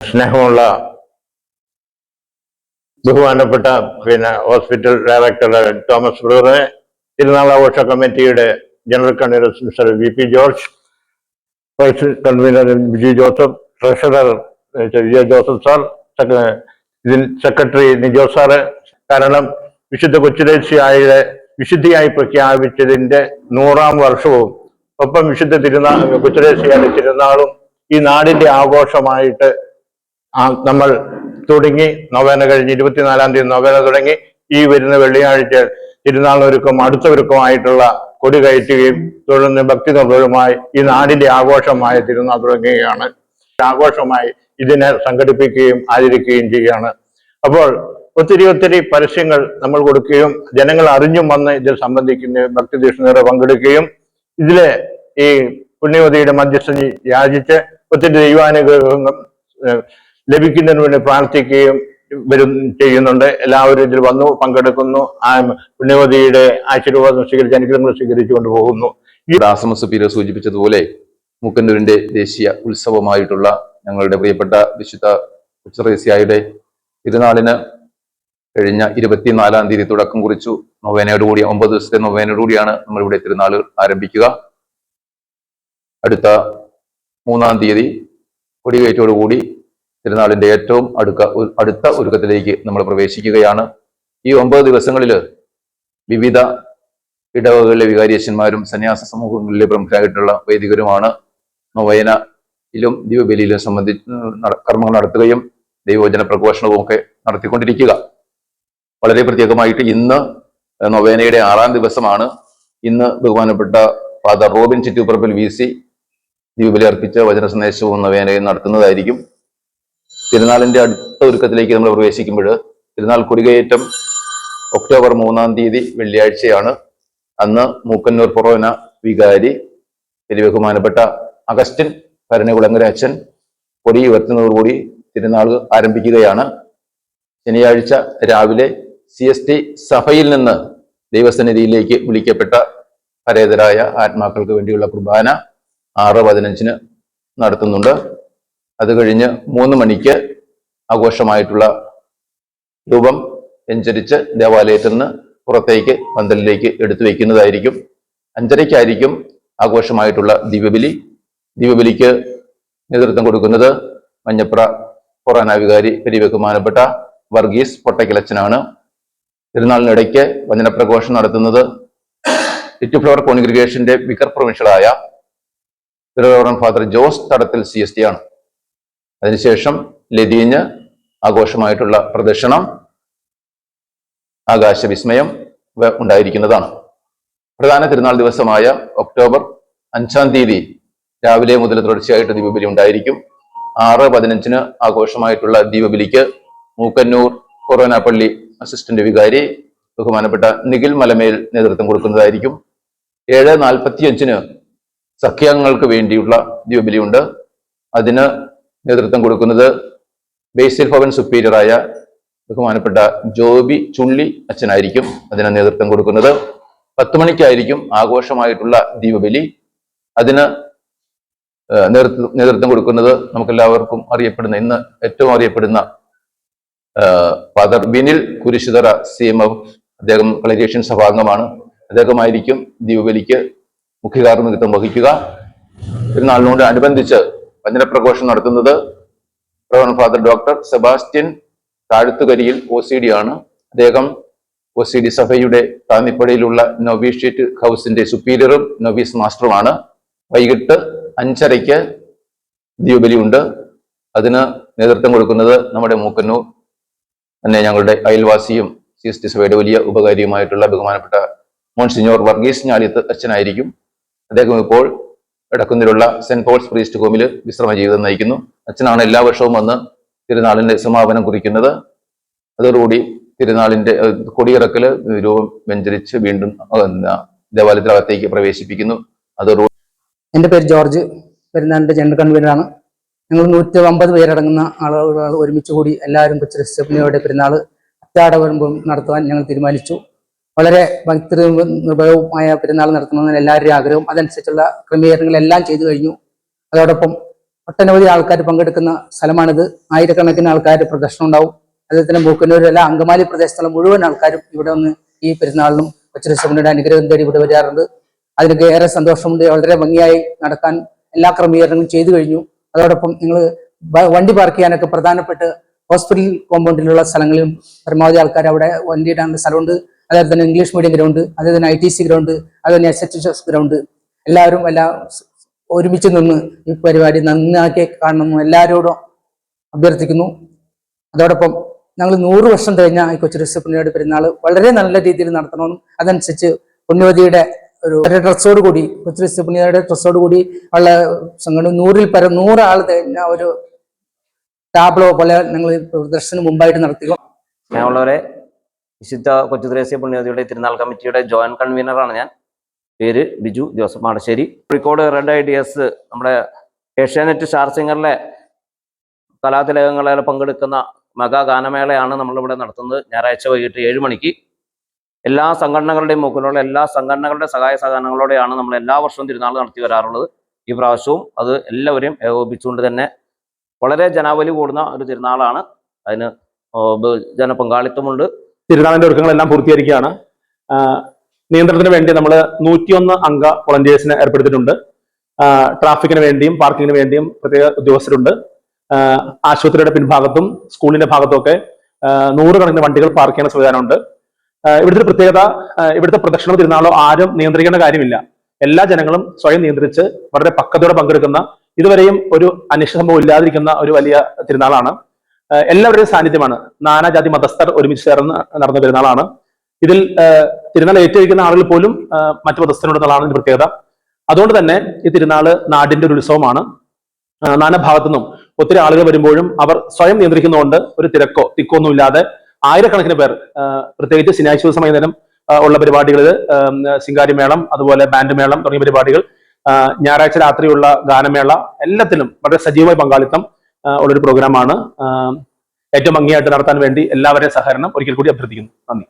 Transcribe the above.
സ്നേഹമുള്ള ബഹുമാനപ്പെട്ട പിന്നെ ഹോസ്പിറ്റൽ ഡയറക്ടർ തോമസ് ബ്രൂറിനെ തിരുനാളാഘോഷ കമ്മിറ്റിയുടെ general convener mister V P George vice convener Biju Joseph treasurer Vijaya Joseph sir ഇതിൽ സെക്രട്ടറി നിജോ സാറ്. കാരണം വിശുദ്ധ കൊച്ചുദേശിയായ വിശുദ്ധിയായി പ്രഖ്യാപിച്ചതിന്റെ നൂറാം വർഷവും ഒപ്പം വിശുദ്ധ തിരുനാൾ കൊച്ചുദേശിയായ തിരുനാളും ഈ നാടിന്റെ ആഘോഷമായിട്ട് നമ്മൾ തുടങ്ങി നൊവേന കഴിഞ്ഞ് ഇരുപത്തിനാലാം തീയതി നൊവേന തുടങ്ങി ഈ വരുന്ന വെള്ളിയാഴ്ച തിരുനാളൊരുക്കും അടുത്തവരുക്കുമായിട്ടുള്ള കൊടി കയറ്റുകയും തുടർന്ന് ഭക്തി നിർഭരമായി ഈ നാടിന്റെ ആഘോഷമായ തിരുനാൾ തുടങ്ങുകയാണ്. ആഘോഷമായി ഇതിനെ സംഘടിപ്പിക്കുകയും ആചരിക്കുകയും ചെയ്യുകയാണ്. അപ്പോൾ ഒത്തിരി ഒത്തിരി പരസ്യങ്ങൾ നമ്മൾ കൊടുക്കുകയും ജനങ്ങൾ അറിഞ്ഞും വന്ന് ഇതിൽ സംബന്ധിക്കുന്ന ഭക്തിദീക്ഷണരെ പങ്കെടുക്കുകയും ഇതിലെ ഈ പുണ്യവതിയുടെ മധ്യസ്ഥ യാചിച്ച് ഒത്തിരി ദൈവാനുഗ്രഹങ്ങൾ ലഭിക്കുന്നതിന് വേണ്ടി പ്രാർത്ഥിക്കുകയും വരും ചെയ്യുന്നുണ്ട്. എല്ലാവരും ഇതിൽ വന്നു പങ്കെടുക്കുന്നു. ആ പുണ്യവതിയുടെ ആശീർവാദം സ്വീകരിച്ച് അനുഗ്രഹങ്ങൾ സ്വീകരിച്ചുകൊണ്ട് പോകുന്നു. ദാസമസ് സുപ്പീരിയർ സൂചിപ്പിച്ചതുപോലെ മുക്കന്നൂരിന്റെ ദേശീയ ഉത്സവമായിട്ടുള്ള ഞങ്ങളുടെ പ്രിയപ്പെട്ട വിശുദ്ധ ഉച്ചറേസ്യായുടെ തിരുനാളിന് കഴിഞ്ഞ ഇരുപത്തിനാലാം തീയതി തുടക്കം കുറിച്ചു. നൊവേനയോടുകൂടി ഒമ്പത് ദിവസത്തെ നൊവേനയോടുകൂടിയാണ് നമ്മൾ ഇവിടെ തിരുനാൾ ആരംഭിക്കുക. അടുത്ത മൂന്നാം തീയതി കൊടികയറ്റോടുകൂടി തിരുനാളിന്റെ ഏറ്റവും അടുക്ക അടുത്ത ഒരുക്കത്തിലേക്ക് നമ്മൾ പ്രവേശിക്കുകയാണ്. ഈ ഒമ്പത് ദിവസങ്ങളിൽ വിവിധ ഇടവകളിലെ വികാരിയച്ഛന്മാരും സന്യാസ സമൂഹങ്ങളിലെ പ്രമുഖരായിട്ടുള്ള വൈദികരുമാണ്. നൊവേനയിലും ദീപബലിയിലും സംബന്ധിച്ച് കർമ്മങ്ങൾ നടത്തുകയും ദൈവവചന പ്രഘോഷണവും ഒക്കെ നടത്തിക്കൊണ്ടിരിക്കുക. വളരെ പ്രത്യേകമായിട്ട് ഇന്ന് നൊവേനയുടെ ആറാം ദിവസമാണ്. ഇന്ന് ബഹുമാനപ്പെട്ട father Robin Chittupparappil V C ദിവ്യബലി അർപ്പിച്ച വചന സന്ദേശവും നൊവേനയും നടത്തുന്നതായിരിക്കും. തിരുനാളിന്റെ അടുത്ത ഒരുക്കത്തിലേക്ക് നമ്മൾ പ്രവേശിക്കുമ്പോൾ തിരുനാൾ കൊടികയറ്റം ഒക്ടോബർ മൂന്നാം തീയതി വെള്ളിയാഴ്ചയാണ്. അന്ന് മൂക്കന്നൂർ പൊറോന വികാരി ബഹുമാനപ്പെട്ട അഗസ്റ്റിൻ ഭരണകുളങ്ങര അച്ഛൻ കൊടി ഉയർത്തുന്നതോടുകൂടി തിരുനാൾ ആരംഭിക്കുകയാണ്. ശനിയാഴ്ച രാവിലെ സി എസ് ടി സഭയിൽ നിന്ന് ദൈവസന്നിധിയിലേക്ക് വിളിക്കപ്പെട്ട പരേതരായ ആത്മാക്കൾക്ക് വേണ്ടിയുള്ള കുർബാന ആറ് പതിനഞ്ചിന് നടത്തുന്നുണ്ട്. അത് കഴിഞ്ഞ് മൂന്ന് മണിക്ക് ആഘോഷമായിട്ടുള്ള രൂപം വെഞ്ചരിച്ച് ദേവാലയത്തിൽ നിന്ന് പുറത്തേക്ക് പന്തലിലേക്ക് എടുത്തു വയ്ക്കുന്നതായിരിക്കും. അഞ്ചരയ്ക്കായിരിക്കും ആഘോഷമായിട്ടുള്ള ദിവ്യബലി ദിവ്യബലിക്ക് നേതൃത്വം കൊടുക്കുന്നത് മഞ്ഞപ്ര പൊറാനാവികാരി ബഹുമാനപ്പെട്ട വർഗീസ് പൊട്ടക്കിലച്ചനാണ് തിരുനാളിനിടയ്ക്ക് വചനപ്രഘോഷം നടത്തുന്നത് ലിറ്റ് ഫ്ലവർ കോൺഗ്രിഗേഷന്റെ വിക്കർ പ്രൊവിൻഷ്യലായ തിരുവനന്തപുരം ഫാദർ ജോസ് തടത്തിൽ സി ആണ്. അതിനുശേഷം ലതീഞ്ഞ് ആഘോഷമായിട്ടുള്ള പ്രദർശനം ആകാശവിസ്മയം വിസ്മയം ഉണ്ടായിരിക്കുന്നതാണ്. പ്രധാന തിരുനാൾ ദിവസമായ ഒക്ടോബർ അഞ്ചാം തീയതി രാവിലെ മുതൽ തുടർച്ചയായിട്ട് ദീപബലി ഉണ്ടായിരിക്കും. ആറ് പതിനഞ്ചിന് ആഘോഷമായിട്ടുള്ള ദീപബലിക്ക് മൂക്കന്നൂർ കൊറോന പള്ളി അസിസ്റ്റന്റ് വികാരി ബഹുമാനപ്പെട്ട നിഖിൽ മലമേൽ നേതൃത്വം കൊടുക്കുന്നതായിരിക്കും. ഏഴ് നാൽപ്പത്തിയഞ്ചിന് സഖ്യങ്ങൾക്ക് വേണ്ടിയുള്ള ദീപബലിയുണ്ട്. അതിന് നേതൃത്വം കൊടുക്കുന്നത് ബേസിൽ ഭവൻ സുപ്പീരിയറായ ബഹുമാനപ്പെട്ട ജോബി ചുള്ളി അച്ഛനായിരിക്കും അതിന് നേതൃത്വം കൊടുക്കുന്നത്. പത്ത് മണിക്കായിരിക്കും ആഘോഷമായിട്ടുള്ള ദീപബലി. അതിന് നേതൃത്വം കൊടുക്കുന്നത് നമുക്കെല്ലാവർക്കും അറിയപ്പെടുന്ന ഇന്ന് ഏറ്റവും അറിയപ്പെടുന്ന father Vinil Kurisuthara C M F അദ്ദേഹം കളരിയേഷൻ സഭാംഗമാണ്. അദ്ദേഹമായിരിക്കും ദീപബലിക്ക് മുഖ്യ കാർമ്മികത്വം വഹിക്കുക. പെരുന്നാളിനോട് അനുബന്ധിച്ച് വചനപ്രഘോഷം നടത്തുന്നത് പ്രവൺ father doctor Sebastian Thazhthukariyil O C D ആണ്. അദ്ദേഹം ഒ സി ഡി സഭയുടെ താന്നിപ്പടിയിലുള്ള നൊവീഷ്യേറ്റ് ഹൗസിന്റെ സുപ്പീരിയറും നൊവീസ് മാസ്റ്ററുമാണ് വൈകിട്ട് അഞ്ചരയ്ക്ക് ദീപബലി ഉണ്ട് അതിന് നേതൃത്വം കൊടുക്കുന്നത് നമ്മുടെ മൂക്കന്നൂർ തന്നെ ഞങ്ങളുടെ അയൽവാസിയും സി എസ് ടി സഭയുടെ വലിയ ഉപകാരിയുമായിട്ടുള്ള ബഹുമാനപ്പെട്ട മോൺസിഞ്ഞോർ വർഗീസ് ഞാലിത്ത് അച്ഛനായിരിക്കും. അദ്ദേഹം ഇപ്പോൾ എടക്കുന്നിലുള്ള സെന്റ് പോൾസ് പ്രീസ്റ്റ് ഹോമിൽ വിശ്രമ ജീവിതം നയിക്കുന്നു. അച്ഛനാണ് എല്ലാ വർഷവും വന്ന് തിരുനാളിന്റെ സമാപനം കുറിക്കുന്നത്. അതോടുകൂടി തിരുനാളിന്റെ കൊടിയിറക്കൽ രൂപം വെഞ്ചരിച്ച് വീണ്ടും ദേവാലയത്തിനകത്തേക്ക് പ്രവേശിപ്പിക്കുന്നു. അതോടുകൂടി എന്റെ പേര് ജോർജ്. പെരുന്നാളിന്റെ ജനറൽ കൺവീനറാണ്. ഞങ്ങൾ നൂറ്റി അമ്പത് പേരടങ്ങുന്ന ആളുകൾ ഒരുമിച്ച് കൂടി എല്ലാവരും കൊച്ചു റിസപ്നിയുടെ പെരുന്നാൾ അത്താടവരമ്പും നടത്തുവാൻ ഞങ്ങൾ തീരുമാനിച്ചു. വളരെ ഭക്തി നിർഭയവുമായ പെരുന്നാൾ നടത്തണമെന്ന് എല്ലാവരുടെയും ആഗ്രഹവും അതനുസരിച്ചുള്ള ക്രമീകരണങ്ങളെല്ലാം ചെയ്തു കഴിഞ്ഞു. അതോടൊപ്പം ഒട്ടനവധി ആൾക്കാർ പങ്കെടുക്കുന്ന സ്ഥലമാണിത്. ആയിരക്കണക്കിന് ആൾക്കാർ പ്രദർശനം ഉണ്ടാവും. അതുപോലെ തന്നെ മൂക്കന്നൂരിലെ അങ്കമാലി പ്രദേശത്തുള്ള മുഴുവൻ ആൾക്കാരും ഇവിടെ വന്ന് ഈ പെരുന്നാളിനും കൊച്ചുരസമുണ്ടിയുടെ അനുഗ്രഹം തേടി ഇവിടെ വരാറുണ്ട്. അതിനൊക്കെ ഏറെ സന്തോഷമുണ്ട്. വളരെ ഭംഗിയായി നടക്കാൻ എല്ലാ ക്രമീകരണങ്ങളും ചെയ്തു കഴിഞ്ഞു. അതോടൊപ്പം നിങ്ങൾ വണ്ടി പാർക്ക് ചെയ്യാനൊക്കെ പ്രധാനപ്പെട്ട് ഹോസ്പിറ്റൽ കോമ്പൗണ്ടിലുള്ള സ്ഥലങ്ങളിലും പരമാവധി ആൾക്കാർ അവിടെ വണ്ടി ഇടാനുള്ള സ്ഥലമുണ്ട്. അതുപോലെ തന്നെ ഇംഗ്ലീഷ് മീഡിയം ഗ്രൗണ്ട് അതേപോലെ തന്നെ ഐ ടി സി ഗ്രൗണ്ട് അതുപോലെ എസ് എച്ച് എസ് ഗ്രൗണ്ട് എല്ലാവരും എല്ലാം ഒരുമിച്ച് നിന്ന് ഈ പരിപാടി നന്നാക്കി കാണണമെന്ന് എല്ലാവരോടും അഭ്യർത്ഥിക്കുന്നു. അതോടൊപ്പം ഞങ്ങൾ നൂറ് വർഷം കഴിഞ്ഞ ഈ കൊച്ചു റിസപ്ലിയുടെ പെരുന്നാൾ വളരെ നല്ല രീതിയിൽ നടത്തണമെന്നും അതനുസരിച്ച് പുണ്യവതിയുടെ ഒരു ഡ്രസ്സോട് കൂടി കൊച്ചു റിസപ്ലിയുടെ ഡ്രസ്സോട് കൂടി ഉള്ള സംഘടന നൂറിൽ പരം നൂറാൾ കഴിഞ്ഞ ഒരു ടാബ്ലോ പോലെ ഞങ്ങൾ പ്രദർശനം മുമ്പായിട്ട് നടത്തിക്കും. സ്നേഹമുള്ളവരെ വിശുദ്ധ കൊച്ചുദ്രേസ്യ പുണ്യതിയുടെ തിരുനാൾ കമ്മിറ്റിയുടെ ജോയിന്റ് കൺവീനറാണ് ഞാൻ. പേര് Biju Joseph Madassery. Kozhikode red I D S നമ്മുടെ ഏഷ്യാനെറ്റ് സ്റ്റാർ സിംഗറിലെ കലാതിലകങ്ങളിൽ പങ്കെടുക്കുന്ന മെഗാ ഗാനമേളയാണ് നമ്മളിവിടെ നടത്തുന്നത്. ഞായറാഴ്ച വൈകിട്ട് ഏഴ് മണിക്ക്. എല്ലാ സംഘടനകളുടെയും മുക്കിലുള്ള എല്ലാ സംഘടനകളുടെ സഹായ സഹകരണങ്ങളോടെയാണ് നമ്മൾ എല്ലാ വർഷവും തിരുനാൾ നടത്തി വരാറുള്ളത്. ഈ പ്രാവശ്യവും അത് എല്ലാവരെയും ഏകോപിച്ചുകൊണ്ട് തന്നെ വളരെ ജനാവലി കൂടുന്ന ഒരു തിരുനാളാണ്. അതിന് ജനപങ്കാളിത്തമുണ്ട്. തിരുനാളിന്റെ ഒരുക്കങ്ങളെല്ലാം പൂർത്തീകരിക്കുകയാണ്. നിയന്ത്രണത്തിന് വേണ്ടി നമ്മൾ നൂറ്റിയൊന്ന് അംഗ വോളണ്ടിയേഴ്സിനെ ഏർപ്പെടുത്തിയിട്ടുണ്ട്. ട്രാഫിക്കിന് വേണ്ടിയും പാർക്കിങ്ങിന് വേണ്ടിയും പ്രത്യേക ഉദ്യോഗസ്ഥരുണ്ട്. ആശുപത്രിയുടെ പിൻഭാഗത്തും സ്കൂളിന്റെ ഭാഗത്തും ഒക്കെ ആ, നൂറുകണക്കിന് വണ്ടികൾ പാർക്ക് ചെയ്യുന്ന സംവിധാനമുണ്ട്. ഇവിടുത്തെ പ്രത്യേകത ഇവിടുത്തെ പ്രദക്ഷിണോ തിരുനാളോ ആരും നിയന്ത്രിക്കേണ്ട കാര്യമില്ല. എല്ലാ ജനങ്ങളും സ്വയം നിയന്ത്രിച്ച് വളരെ പക്വതയോടെ പങ്കെടുക്കുന്ന ഇതുവരെയും ഒരു അനിഷ്ട സംഭവം ഇല്ലാതിരിക്കുന്ന ഒരു വലിയ തിരുനാളാണ്. എല്ലാവരുടെയും സാന്നിധ്യമാണ് നാനാജാതി മതസ്ഥർ ഒരുമിച്ച് ചേർന്ന് നടന്ന പെരുന്നാളാണ്. ഇതിൽ തിരുനാൾ ഏറ്റുവയ്ക്കുന്ന ആളുകൾ പോലും മറ്റു മതസ്ഥരോടുള്ളതാണ് പ്രത്യേകത. അതുകൊണ്ട് തന്നെ ഈ തിരുനാൾ നാടിന്റെ ഒരു ഉത്സവമാണ്. നാനാഭാഗത്തു നിന്നും ഒത്തിരി ആളുകൾ വരുമ്പോഴും അവർ സ്വയം നിയന്ത്രിക്കുന്നതുകൊണ്ട് ഒരു തിരക്കോ തിക്കോ ഒന്നുമില്ലാതെ ആയിരക്കണക്കിന് പേർ പ്രത്യേകിച്ച് ശനിയാഴ്ച ദിവസം വൈകുന്നേരം ഉള്ള പരിപാടികളിൽ ശിങ്കാരി മേളം അതുപോലെ ബാൻഡ് മേളം തുടങ്ങിയ പരിപാടികൾ ഞായറാഴ്ച രാത്രിയുള്ള ഗാനമേള എല്ലാത്തിലും വളരെ സജീവമായ പങ്കാളിത്തം ഉള്ളൊരു പ്രോഗ്രാമാണ് ഏറ്റവും ഭംഗിയായിട്ട് നടത്താൻ വേണ്ടി എല്ലാവരെയും സഹകരണം ഒരിക്കൽ കൂടി അഭ്യർത്ഥിക്കുന്നു. നന്ദി.